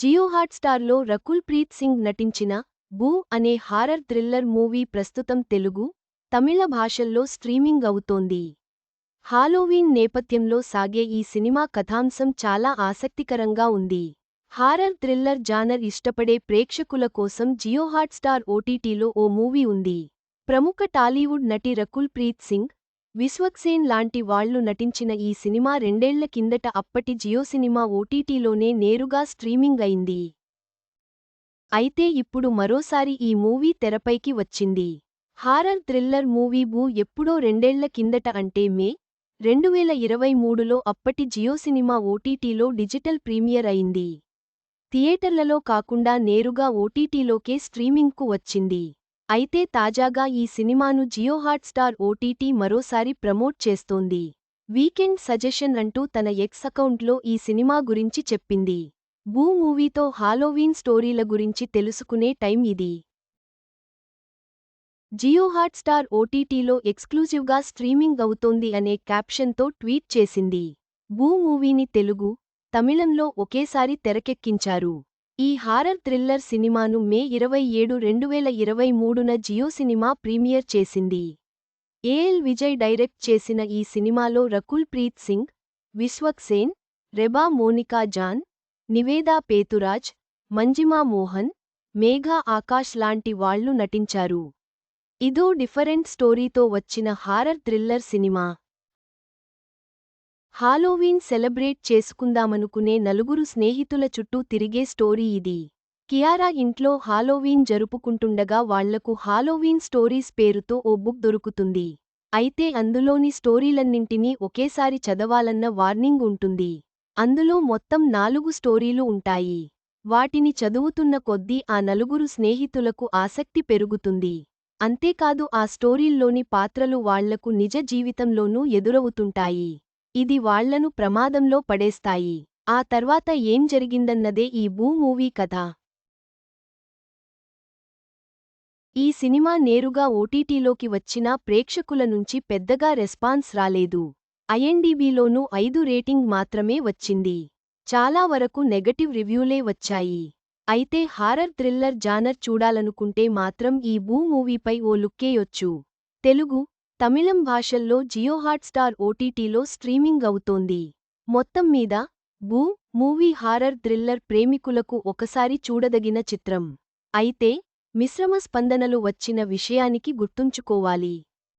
జియో హాట్స్టార్లో రకుల్ ప్రీత్ సింగ్ నటించిన బూ అనే హారర్ థ్రిల్లర్ మూవీ ప్రస్తుతం తెలుగు తమిళ భాషల్లో స్ట్రీమింగ్ అవుతోంది. హాలోవీన్ నేపథ్యంలో సాగే ఈ సినిమా కథాంశం చాలా ఆసక్తికరంగా ఉంది. హారర్ థ్రిల్లర్ జానర్ ఇష్టపడే ప్రేక్షకుల కోసం జియో హాట్స్టార్ ఓటీటీలో ఓ మూవీ ఉంది. ప్రముఖ టాలీవుడ్ నటి రకుల్ ప్రీత్ సింగ్ విశ్వక్సేన్ లాంటి వాళ్ళు నటించిన ఈ సినిమా రెండేళ్ళ కిందట అప్పటి జియో సినిమా ఓటీటీలోనే నేరుగా స్ట్రీమింగ్ అయింది. అయితే ఇప్పుడు మరోసారి ఈ మూవీ తెరపైకి వచ్చింది. హారర్ థ్రిల్లర్ మూవీ బూ ఎప్పుడో రెండేళ్ళ కిందట అంటే మే రెండువేల ఇరవై మూడులో అప్పటి జియో సినిమా ఓటీటీలో డిజిటల్ ప్రీమియర్ అయింది. థియేటర్లలో కాకుండా నేరుగా ఓటీటీలోకే స్ట్రీమింగ్కు వచ్చింది. అయితే తాజాగా ఈ సినిమాను జియో హాట్స్టార్ ఓటీటీ మరోసారి ప్రమోట్ చేస్తోంది. వీకెండ్ సజెషన్ అంటూ తన ఎక్స్ అకౌంట్లో ఈ సినిమా గురించి చెప్పింది. బూ మూవీతో హాలోవీన్ స్టోరీల గురించి తెలుసుకునే టైం ఇది. జియో హాట్స్టార్ ఓటీటీలో ఎక్స్క్లూజివ్గా స్ట్రీమింగ్ అవుతోంది అనే క్యాప్షన్తో ట్వీట్ చేసింది. బూ మూవీని తెలుగు తమిళంలో ఒకేసారి తెరకెక్కించారు. ఈ హారర్ థ్రిల్లర్ సినిమాను మే ఇరవై ఏడు రెండువేల ఇరవై మూడున జియో సినిమా ప్రీమియర్ చేసింది. ఏఎల్ విజయ్ డైరెక్ట్ చేసిన ఈ సినిమాలో రకుల్ ప్రీత్ సింగ్ విశ్వక్ సేన్ రెబా మోనికా జాన్ నివేదా పేతురాజ్ మంజిమా మోహన్ మేఘా ఆకాష్ లాంటి వాళ్ళు నటించారు. ఇదో డిఫరెంట్ స్టోరీతో వచ్చిన horror thriller cinema. Halloween celebrate చేసుకుందామనుకునే నలుగురు స్నేహితుల చుట్టూ తిరిగే స్టోరీ ఇది. కియారా ఇంట్లో హాలోవీన్ జరుపుకుంటుండగా వాళ్ళకు హాలోవీన్ స్టోరీస్ పేరుతో ఓ బుక్ దొరుకుతుంది. అయితే అందులోని స్టోరీలన్నింటినీ ఒకేసారి చదవాలన్న వార్నింగ్ ఉంటుంది. అందులో మొత్తం నాలుగు స్టోరీలు ఉంటాయి. వాటిని చదువుతున్న కొద్దీ ఆ నలుగురు స్నేహితులకు ఆసక్తి పెరుగుతుంది. అంతేకాదు ఆ స్టోరీల్లోని పాత్రలు వాళ్ళకు నిజ జీవితంలోనూ ఎదురవుతుంటాయి. ఇది వాళ్ళను ప్రమాదంలో పడేస్తాయి. ఆ తర్వాత ఏం జరిగిందన్నదే ఈ బూ మూవీ కథ. ఈ సినిమా నేరుగా ఓటీటీలోకి వచ్చినా ప్రేక్షకుల నుంచి పెద్దగా రెస్పాన్స్ రాలేదు. ఐఎన్డీబీలోనూ ఐదు రేటింగ్ మాత్రమే వచ్చింది. చాలా వరకు నెగటివ్ రివ్యూలే వచ్చాయి. అయితే హారర్ థ్రిల్లర్ జానర్ చూడాలనుకుంటే మాత్రం ఈ బూ మూవీపై ఓ లుక్కేయొచ్చు తెలుగు తమిళం భాషల్లో జియో హాట్స్టార్ ఓటీటీలో స్ట్రీమింగ్ అవుతోంది. మొత్తం మీద బూ మూవీ హారర్ థ్రిల్లర్ ప్రేమికులకు ఒకసారి చూడదగిన చిత్రం. అయితే మిశ్రమ స్పందనలు వచ్చిన విషయానికి గుర్తుంచుకోవాలి.